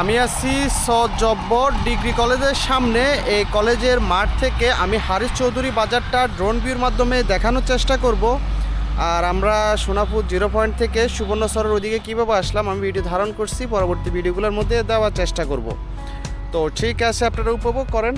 আমি আছি জব্বর ডিগ্রি কলেজের সামনে। এই কলেজের মাঠ থেকে আমি হারিস চৌধুরী বাজারটা ড্রোন ভিউর মাধ্যমে দেখানোর চেষ্টা করব। আর আমরা সোনাপুর জিরো পয়েন্ট থেকে সুবর্ণচরের ওদিকে কীভাবে আসলাম আমি ভিডিও ধারণ করছি। পরবর্তী ভিডিওগুলোর মধ্যে দেওয়ার চেষ্টা করব। তো ঠিক আছে, আপনারা উপভোগ করেন।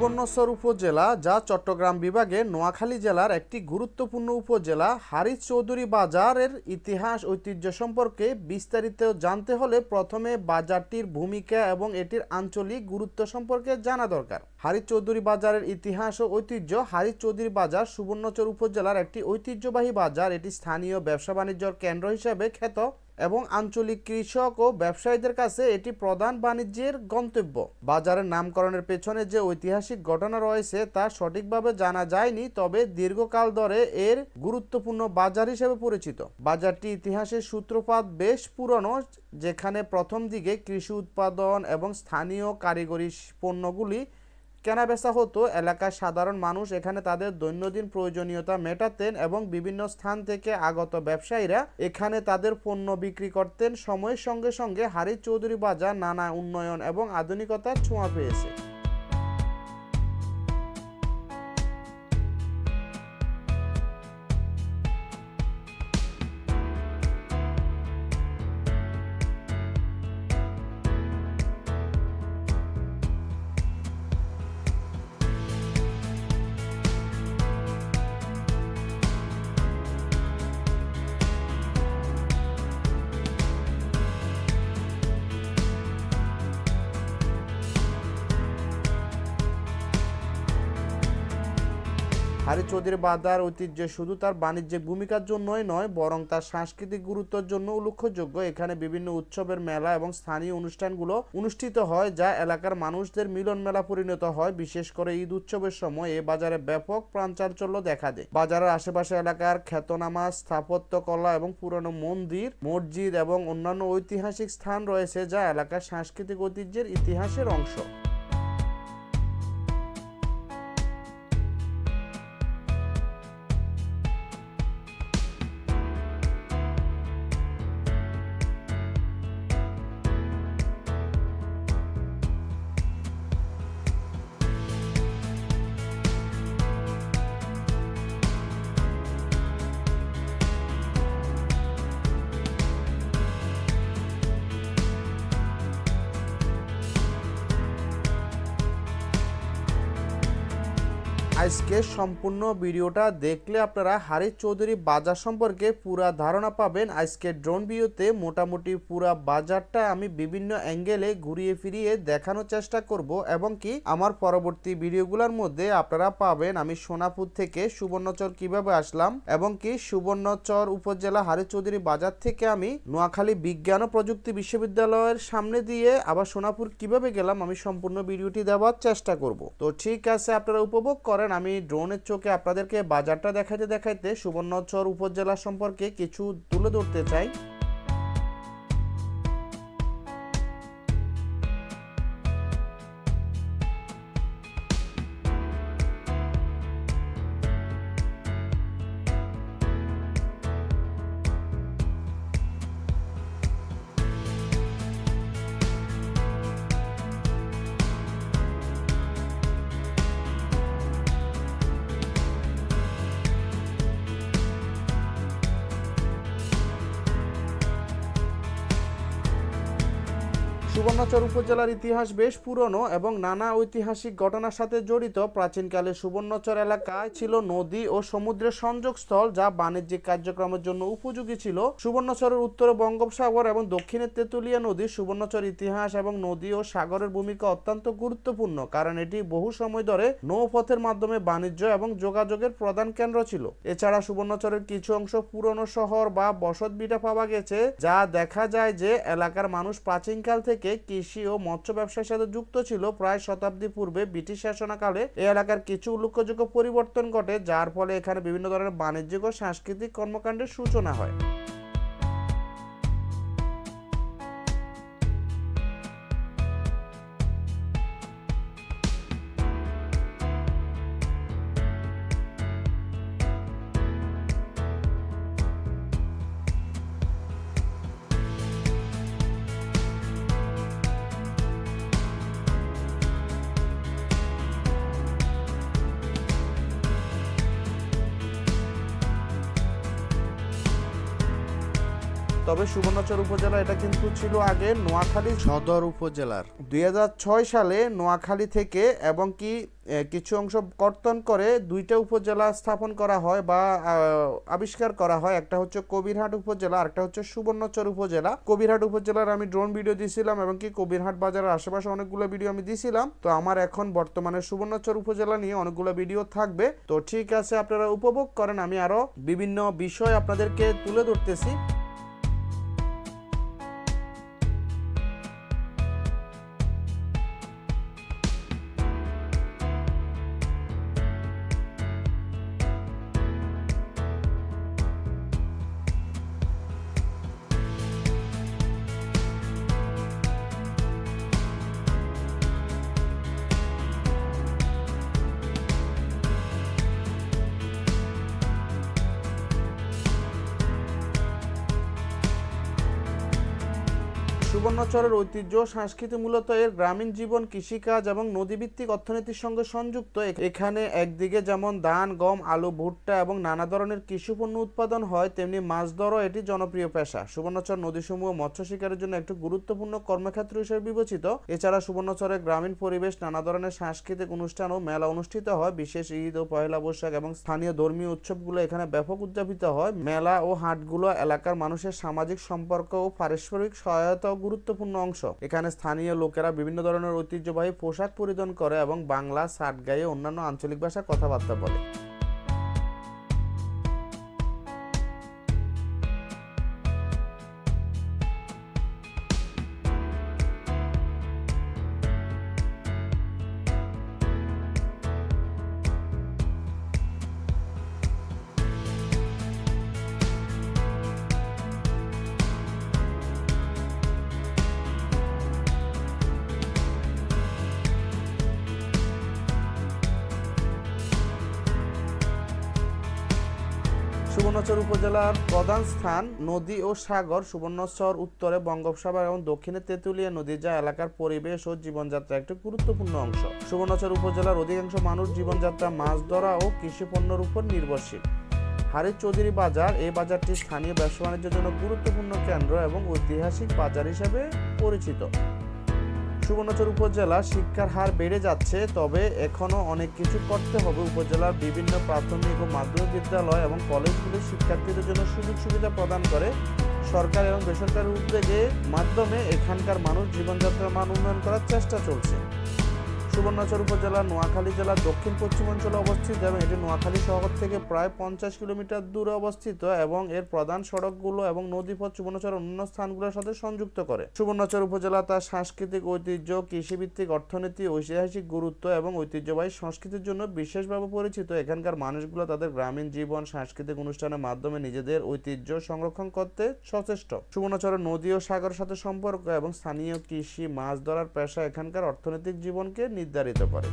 সুবর্ণচর উপজেলা, যা চট্টগ্রাম বিভাগে নোয়াখালী জেলার একটি গুরুত্বপূর্ণ উপজেলা। হারিস চৌধুরী বাজারের ইতিহাস ঐতিহ্য সম্পর্কে বিস্তারিত জানতে হলে প্রথমে বাজারটির ভূমিকা এবং এটির আঞ্চলিক গুরুত্ব সম্পর্কে জানা দরকার। হারিস চৌধুরী বাজারের ইতিহাস ও ঐতিহ্য। হারিস চৌধুরী বাজার সুবর্ণচর উপজেলার একটি ঐতিহ্যবাহী বাজার। এটি স্থানীয় ব্যবসা বাণিজ্যর কেন্দ্র হিসেবে খ্যাত। এবং আঞ্চলিক কৃষক ও ব্যবসায়ীদের কাছে এটি প্রধান বাণিজ্যের গন্তব্য। বাজারের নামকরণের পেছনে যে ঐতিহাসিক ঘটনা রয়েছে তা সঠিকভাবে জানা যায়নি, তবে দীর্ঘকাল ধরে এর গুরুত্বপূর্ণ বাজার হিসেবে পরিচিত। বাজারটি ইতিহাসের সূত্রপাত বেশ পুরনো, যেখানে প্রথম দিকে কৃষি উৎপাদন এবং স্থানীয় কারিগরি পণ্যগুলি কেনাবেচা হতো, এলাকার সাধারণ মানুষ এখানে তাদের দৈনন্দিন প্রয়োজনীয়তা মেটাতেন এবং বিভিন্ন স্থান থেকে আগত ব্যবসায়ীরা এখানে তাদের পণ্য বিক্রি করতেন। সময়ের সঙ্গে সঙ্গে হারি চৌধুরী বাজার নানা উন্নয়ন এবং আধুনিকতার ছোঁয়া পেয়েছে। হারি চৌধুরী বাদার ঐতিহ্য শুধু তার বাণিজ্যিক ভূমিকার জন্যই নয়, বরং তার সাংস্কৃতিক গুরুত্বের জন্য উল্লেখযোগ্য। এখানে বিভিন্ন উৎসবের মেলা এবং স্থানীয় অনুষ্ঠানগুলো অনুষ্ঠিত হয়, যা এলাকার মানুষদের মিলন মেলা পরিণত হয়। বিশেষ করে ঈদ উৎসবের সময় এ বাজারে ব্যাপক প্রাণচাঞ্চল্য দেখা দেয়। বাজারের আশেপাশে এলাকার খ্যাতনামা স্থাপত্য কলা এবং পুরনো মন্দির, মসজিদ এবং অন্যান্য ঐতিহাসিক স্থান রয়েছে, যা এলাকার সাংস্কৃতিক ঐতিহ্যের ইতিহাসের অংশ। আজকে সম্পূর্ণ ভিডিওটা দেখলে আপনারা হারিস চৌধুরী বাজার সম্পর্কে পুরা ধারণা পাবেন। আজকে ড্রোন ভিউতে মোটামুটি পুরা বাজারটা আমি বিভিন্ন অ্যাঙ্গেলে ঘুরিয়ে ফিরিয়ে দেখানোর চেষ্টা করব এবং কি আমার পরবর্তী ভিডিওগুলোর মধ্যে আপনারা পাবেন। আমি সোনাপুর থেকে সুবর্ণচর কীভাবে আসলাম এবং কি সুবর্ণচর উপজেলা হারিস চৌধুরী বাজার থেকে আমি নোয়াখালী বিজ্ঞান ও প্রযুক্তি বিশ্ববিদ্যালয়ের সামনে দিয়ে আবার সোনাপুর কীভাবে গেলাম আমি সম্পূর্ণ ভিডিওটি দেওয়ার চেষ্টা করব। তো ঠিক আছে, আপনারা উপভোগ করেন। আমি ড্রোনের চোখে আপনাদেরকে বাজারটা দেখাইতে দেখাইতে সুবর্ণচর উপজেলা সম্পর্কে কিছু তুলে ধরতে চাই। সুবর্ণচর উপজেলার ইতিহাস বেশ পুরনো এবং নানা ঐতিহাসিক ঘটনার সাথে জড়িত। প্রাচীনকালে সুবর্ণচর এলাকায় ছিল নদী ও সমুদ্রের সংযোগস্থল, যা বাণিজ্যিক কার্যক্রমের জন্য উপযোগী ছিল। সুবর্ণচরের উত্তরে বঙ্গোপসাগর এবং দক্ষিণে তেঁতুলিয়া নদী সুবর্ণচর ইতিহাস এবং নদী ও সাগরের ভূমিকা অত্যন্ত গুরুত্বপূর্ণ, কারণ এটি বহু সময় ধরে নৌপথের মাধ্যমে বাণিজ্য এবং যোগাযোগের প্রধান কেন্দ্র ছিল। এছাড়া সুবর্ণচরের কিছু অংশ পুরনো শহর বা বসত বিটা পাওয়া গেছে, যা দেখা যায় যে এলাকার মানুষ প্রাচীনকাল থেকে থেকে কৃষি ও মৎস্য ব্যবসার সাথে যুক্ত ছিল, প্রায় শতাব্দী পূর্বে ব্রিটিশ শাসনকালে এই এলাকার কিছু উল্লেখযোগ্য পরিবর্তন ঘটে, যার ফলে এখানে বিভিন্ন ধরনের বাণিজ্যিক ও সাংস্কৃতিক কর্মকাণ্ডের সূচনা হয়। তবে সুবর্ণচর উপজেলা এটা কিন্তু ছিল আগে নোয়াখালী সদর উপজেলার। দুই হাজার ছয় সালে নোয়াখালী থেকে এবং কি কিছু অংশ কর্তন করে দুইটা উপজেলা স্থাপন করা হয় বা আবিষ্কার করা হয়। একটা হচ্ছে কবিরহাট উপজেলা আর একটা হচ্ছে সুবর্ণচর উপজেলা। কবিরহাট উপজেলার আমি ড্রোন ভিডিও দিয়েছিলাম এবং কি কবিরহাট বাজারের আশেপাশে অনেকগুলো ভিডিও আমি দিয়েছিলাম তো আমার এখন বর্তমানে সুবর্ণচর উপজেলা নিয়ে অনেকগুলো ভিডিও থাকবে। তো ঠিক আছে আপনারা উপভোগ করেন। আমি আরও বিভিন্ন বিষয় আপনাদেরকে তুলে ধরতেছি। সুবর্ণচরের ঐতিহ্য, সংস্কৃতি মূলত এর গ্রামীণ জীবন, কৃষিকাজ এবং নদীভিত্তিক অর্থনীতির সঙ্গে সংযুক্ত। এখানে একদিকে যেমন ধান, গম, আলু, ভুট্টা এবং নানা ধরনের কৃষি পণ্য উৎপাদন হয়, তেমনি মাছ ধরও এটি জনপ্রিয় পেশা। সুবর্ণচর নদীসমূহ মৎস্য শিকারের জন্য একটি গুরুত্বপূর্ণ কর্মক্ষেত্র হিসেবে বিবেচিত। এছাড়া সুবর্ণচরের গ্রামীণ পরিবেশ, নানা ধরনের সাংস্কৃতিক অনুষ্ঠান ও মেলা অনুষ্ঠিত হয়। বিশেষ ঈদ ও পয়লা বৈশাখ এবং স্থানীয় ধর্মীয় উৎসবগুলো এখানে ব্যাপক উদযাপিত হয়। মেলা ও হাটগুলো এলাকার মানুষের সামাজিক সম্পর্ক ও পারস্পরিক সহায়তা ও গুরুত্বপূর্ণ অংশ। এখানে স্থানীয় লোকেরা বিভিন্ন ধরনের ঐতিহ্যবাহী পোশাক পরিধান করে এবং বাংলা সাট গায়ে অন্যান্য আঞ্চলিক ভাষা কথাবার্তা বলে। সুবর্ণচর উপজেলার প্রধান স্থান নদী ও সাগর, সুবর্ণচর উত্তরে বঙ্গোপসাগর এবং দক্ষিণে তেঁতুলিয়া নদী, যা এলাকার পরিবেশ ও জীবনযাত্রা একটি গুরুত্বপূর্ণ অংশ। সুবর্ণচর উপজেলার অধিকাংশ মানুষ জীবনযাত্রা, মাছ ধরা ও কৃষি পণ্যের উপর নির্ভরশীল। হারির চৌধুরী বাজার, এই বাজারটি স্থানীয় ব্যবসা বাণিজ্যের জন্য গুরুত্বপূর্ণ কেন্দ্র এবং ঐতিহাসিক বাজার হিসেবে পরিচিত। সুবর্ণচর উপজেলা শিক্ষার হার বেড়ে যাচ্ছে, তবে এখনও অনেক কিছু করতে হবে। উপজেলার বিভিন্ন প্রাথমিক ও মাধ্যমিক বিদ্যালয় এবং কলেজগুলি শিক্ষার্থীদের জন্য সুযোগ সুবিধা প্রদান করে। সরকার এবং বেসরকারি উদ্যোগের মাধ্যমে এখানকার মানুষ জীবনযাত্রার মান উন্নয়ন করার চেষ্টা চলছে। সুবর্ণচর উপজেলা নোয়াখালী জেলার দক্ষিণ পশ্চিম অঞ্চলে অবস্থিত এবং এটি নোয়াখালী শহর থেকে প্রায় পঞ্চাশ কিলোমিটার দূরে অবস্থিত এবং এর প্রধান সড়কগুলো এবং নদীপথ সুবর্ণচর অন্যান্য স্থানগুলোর সাথে সংযুক্ত করে। সুবর্ণচর উপজেলা তার সাংস্কৃতিক ঐতিহ্য, কৃষিভিত্তিক অর্থনীতি ঐতিহাসিক গুরুত্ব এবং ঐতিহ্যবাহী সংস্কৃতির জন্য বিশেষভাবে পরিচিত। এখানকার মানুষগুলো তাদের গ্রামীণ জীবন, সাংস্কৃতিক অনুষ্ঠানের মাধ্যমে নিজেদের ঐতিহ্য সংরক্ষণ করতে সচেষ্ট। সুবর্ণচরের নদী ও সাগরের সাথে সম্পর্ক এবং স্থানীয় কৃষি, মাছ ধরার পেশা এখানকার অর্থনৈতিক জীবনকে নির্ধারিত করে।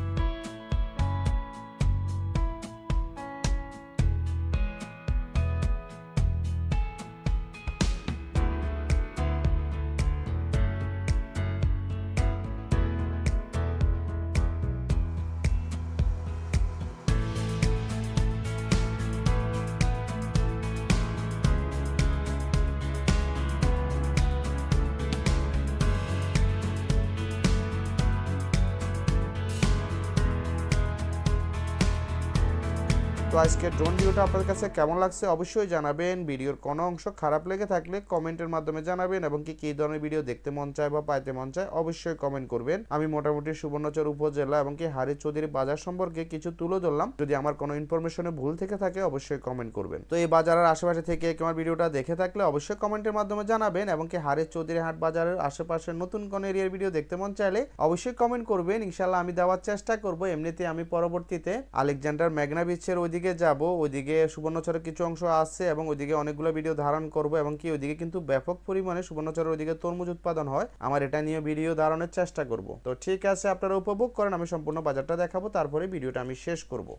আজকে ড্রোন ভিডিওটা আপনাদের কাছে কেমন লাগছে অবশ্যই জানাবেন। ভিডিওর কোনো অংশ খারাপ লেগে থাকলে কমেন্টের মাধ্যমে জানাবেন এবং কি কী ধরনের ভিডিও দেখতে মন চায় বা পাইতে মন চায় অবশ্যই কমেন্ট করবেন। আমি মোটামুটি সুবর্ণচর উপজেলা এবং কি হারি চৌধুরী বাজার সম্পর্কে কিছু তুলে ধরলাম। যদি আমার কোনো ইনফরমেশনে ভুল থেকে থাকে অবশ্যই কমেন্ট করবেন। তো এই বাজারের আশেপাশে থেকে কেউ ভিডিওটা দেখে থাকলে অবশ্যই কমেন্টের মাধ্যমে জানাবেন এবং কি হারে চৌধুরী হাট বাজারের আশেপাশে নতুন কোন এরিয়ার ভিডিও দেখতে মন চাইলে অবশ্যই কমেন্ট করবেন। ইনশাল্লাহ আমি দেওয়ার চেষ্টা করব। এমনিতে আমি পরবর্তীতে আলেকজান্ডার ম্যাগনা বিচের ওইদিকে যাব, ওইদিকে সুবর্ণচরের কিছু অংশ আছে এবং ওইদিকে অনেকগুলো ভিডিও ধারণ করব এবং কি ওইদিকে কিন্তু ব্যাপক পরিমাণে সুবর্ণচরের ওইদিকে তরমুজ উৎপাদন হয়। আমার এটা নিয়ে ভিডিও ধারণের চেষ্টা করব। তো ঠিক আছে, আপনারা উপভোগ করেন, আমি সম্পূর্ণ বাজারটা দেখাবো, তারপরে ভিডিওটা আমি শেষ করব।